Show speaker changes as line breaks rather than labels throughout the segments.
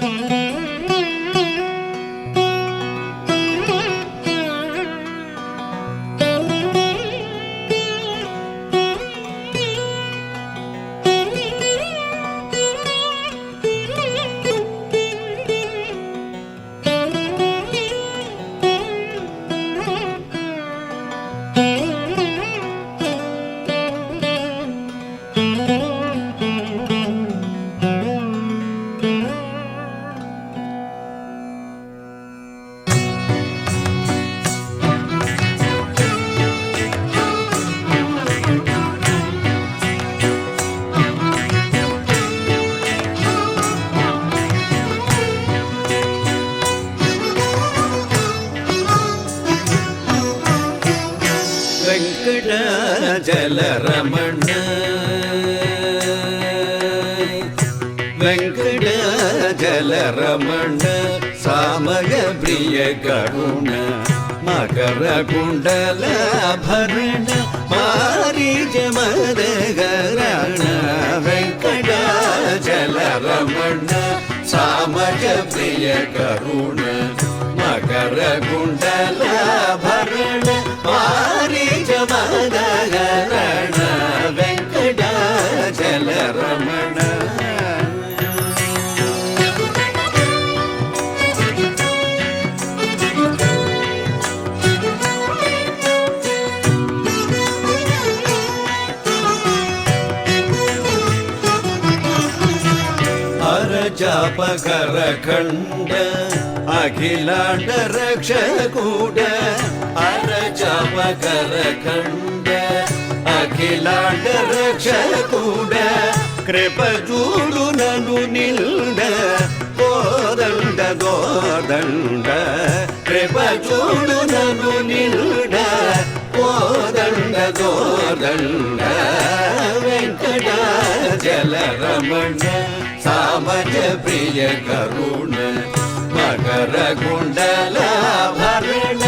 Música ஜலரமண. Venkata ஜலரமண சாமய பிரிய கருண மகர குண்டலாபரண மாரிஜ மதகரண வெங்கட ஜலரமண சாமய பிரிய கருண అరచాపకర అఖిలాండ రక్షకూడ అరచాపకర ఖండ అఖిలాండ రక్షకూడ కృప చూడు నను నిల్డ గోదండ గోదండ కృప చూడు నను నిల్డ గోదండ గోదండ వెంకట జలరమణ சாமஜ பிரிய கருண மகர குண்டல பரண.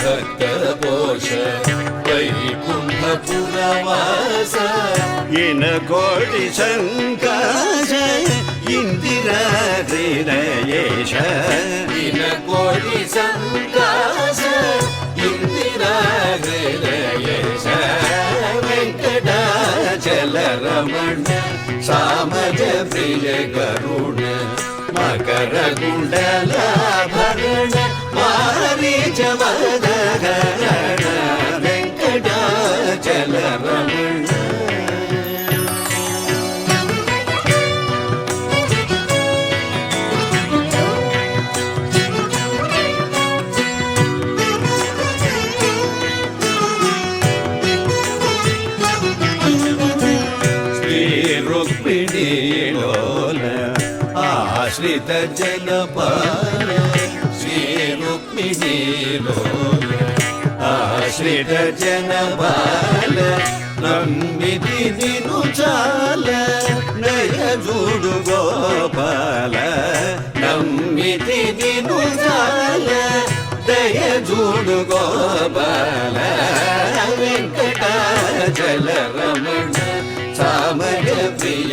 भक्तपोष वैकुण्ठपुरवास येन कोटिशङ्काश इन्दिरादिनयेश येन कोटिशङ्काश इन्दिरादिनयेश वेङ्कटाचलरमण सामज प्रिय गरुण मकरकुण्डला ఆశ్రిత జనపాల శ్రీరుక్మిణీలోల ఆశ్రిత జనపాల నమ్మితి నిను చాల నయ చూడు గోపాల. నమ్మితి నిను చాల దయ చూడు గోపాల. వెంకటాచలరమణ సామయ ప్రియ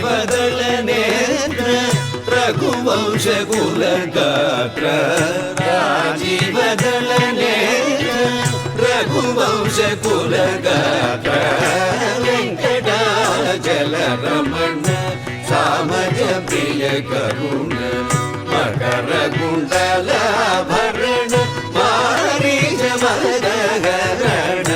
రాజీవదళ నేత్ర రఘువంశ కుల గాత్ర రాజీవదళ నేత్ర రఘువంశ కుల గాత్ర వెంకటాచలరమణ సామజ ప్రియ కరుణ మకర కుండలాభరణ మారీజ మదగరణ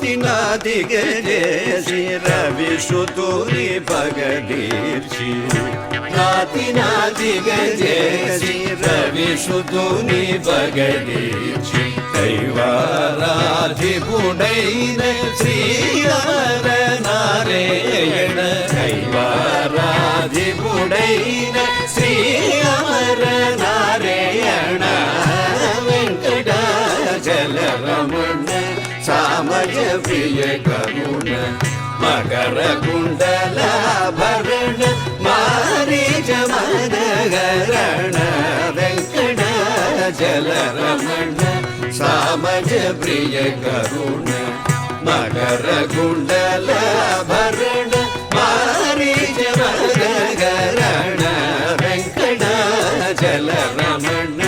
వెంకటాచలరమణ రాతిన దిగజేసి రవి సుతూరి పగదీర్చి రాతిన దిగజేసి రవి సుతూని పగదీర్చి కైవారాధిపుడైన శ్రీరామ నారాయణ. కైవారాధిపుడైన శ్రీరామ నారాయణ. వెంకటాచలరమణ సామజ ప్రియ కరుణ మకర కుండలాభరణ మారీచ మదగరణ వెంకటాచలరమణ సామజ ప్రియ కరుణ మకర కుండలాభరణ మారీచ మదగరణ వెంకటాచలరమణ వెంకటాచలరమణ